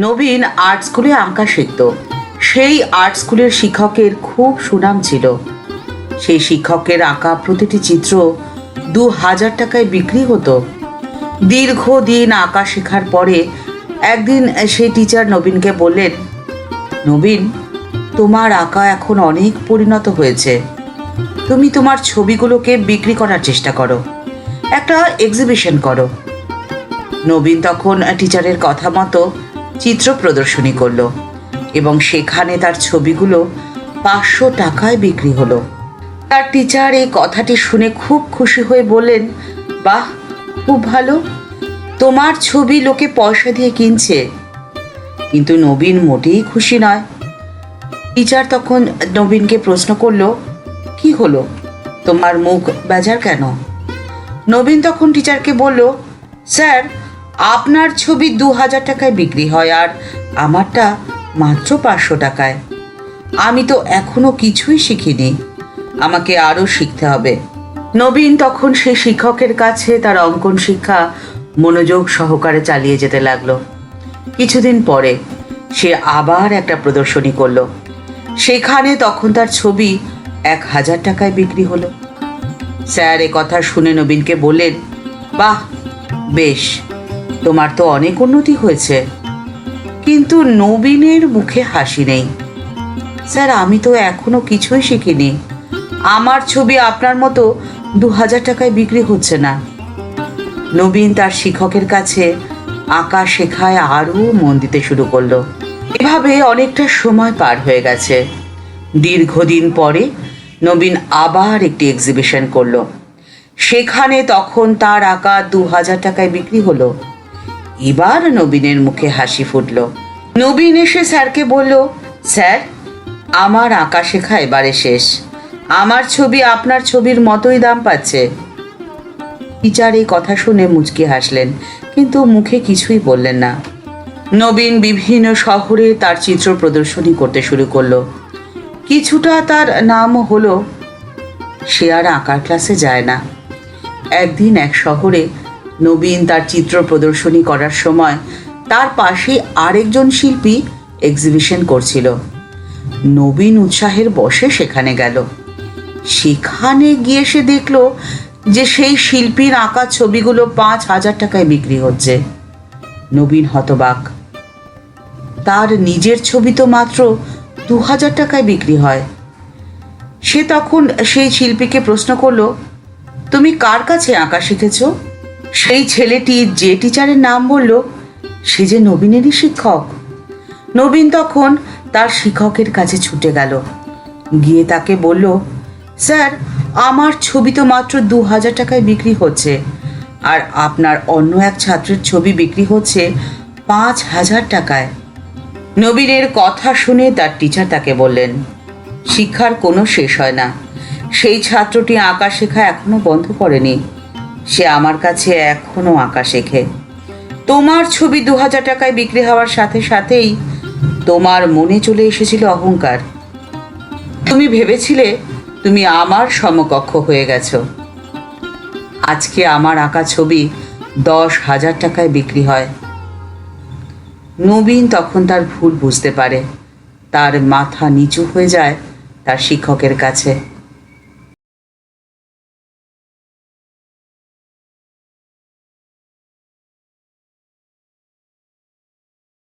নবীন art স্কুলে আঁকা শিখত। সেই আর্ট স্কুলের শিক্ষকের খুব সুনাম ছিল। সেই শিক্ষকের আঁকা প্রতিটি চিত্র দু হাজার টাকায় বিক্রি হতো। দীর্ঘদিন আঁকা শেখার পরে একদিন সেই টিচার নবীনকে বললেন, নবীন, তোমার আঁকা এখন অনেক পরিণত হয়েছে। তুমি তোমার ছবিগুলোকে বিক্রি করার চেষ্টা করো। একটা এক্সিবিশন করো। নবীন তখন টিচারের কথা মতো চিত্র প্রদর্শনী করল এবং সেখানে তার ছবিগুলো পাঁচশো টাকায় বিক্রি হলো। তার টিচার এই কথাটি শুনে খুব খুশি হয়ে বললেন, বাহ, খুব ভালো। তোমার ছবি লোকে পয়সা দিয়ে কিনছে। কিন্তু নবীন মোটেই খুশি নয়। টিচার তখন নবীনকে প্রশ্ন করল, কি হলো? তোমার মুখ বেজার কেন? নবীন তখন টিচারকে বলল, স্যার আপনার ছবি দু হাজার টাকায় বিক্রি হয় আর আমারটা মাত্র পাঁচশো টাকায়। আমি তো এখনও কিছুই শিখিনি। আমাকে আরও শিখতে হবে। নবীন তখন সেই শিক্ষকের কাছে তার অঙ্কন শিক্ষা মনোযোগ সহকারে চালিয়ে যেতে লাগল। কিছুদিন পরে সে আবার একটা প্রদর্শনী করল। সেখানে তখন তার ছবি এক হাজার টাকায় বিক্রি হলো। স্যার এ কথা শুনে নবীনকে বললেন, বাহ, বেশ। তোমার তো অনেক উন্নতি হয়েছে। কিন্তু নবীনের মুখে হাসি নেই। স্যার, আমি তো এখনও কিছুই শিখিনি। আমার ছবি আপনার মতো দু হাজার টাকায় বিক্রি হচ্ছে না। নবীন তার শিক্ষকের কাছে আঁকা শেখায় আরও মন দিতে শুরু করল। এভাবে অনেকটা সময় পার হয়ে গেছে। দীর্ঘদিন পরে নবীন আবার একটি এক্সিবিশন করল। সেখানে তখন তার আঁকা দু হাজার টাকায় বিক্রি হলো। এবার নবীনের মুখে হাসি ফুটল। নবীন এসে স্যারকে বলল, স্যার, আমার আঁকা শেখা এবারে শেষ। আমার ছবি আপনার ছবির মতোই দাম পাচ্ছে। টিচার এই কথা শুনে মুচকি হাসলেন, কিন্তু মুখে কিছুই বললেন না। নবীন বিভিন্ন শহরে তার চিত্র প্রদর্শনী করতে শুরু করল। কিছুটা তার নাম হলো, সে আর আঁকার ক্লাসে যায় না। একদিন এক শহরে নবীন তার চিত্র প্রদর্শনী করার সময় তার পাশে আরেকজন শিল্পী এক্সিবিশন করছিল। নবীন উৎসাহের বসে সেখানে গেল। সেখানে গিয়ে সে দেখল যে সেই শিল্পীর আঁকা ছবিগুলো পাঁচ হাজার টাকায় বিক্রি হচ্ছে। নবীন হতবাক। তার নিজের ছবি তো মাত্র দু হাজার টাকায় বিক্রি হয়। সে তখন সেই শিল্পীকে প্রশ্ন করল, তুমি কার কাছে আঁকা শিখেছ? সেই ছেলেটি যে টিচারের নাম বলল, সে যে নবীনেরই শিক্ষক। নবীন তখন তার শিক্ষকের কাছে ছুটে গেল। গিয়ে তাকে বলল, স্যার, আমার ছবি তো মাত্র দু হাজার টাকায় বিক্রি হচ্ছে, আর আপনার অন্য এক ছাত্রের ছবি বিক্রি হচ্ছে পাঁচ হাজার টাকায়। নবীনের কথা শুনে তার টিচার তাকে বললেন, শিক্ষার কোনো শেষ হয় না। সেই ছাত্রটি আঁকা শেখা এখনও বন্ধ করেনি। সে আমার কাছে এখনও আঁকা শেখে। তোমার ছবি দু হাজার টাকায় বিক্রি হওয়ার সাথে সাথেই তোমার মনে চলে এসেছিল অহংকার। তুমি ভেবেছিলে তুমি আমার সমকক্ষ হয়ে গেছো। আজকে আমার আঁকা ছবি দশ হাজার টাকায় বিক্রি হয়। নবীন তখন তার ভুল বুঝতে পারে। তার মাথা নিচু হয়ে যায় তার শিক্ষকের কাছে।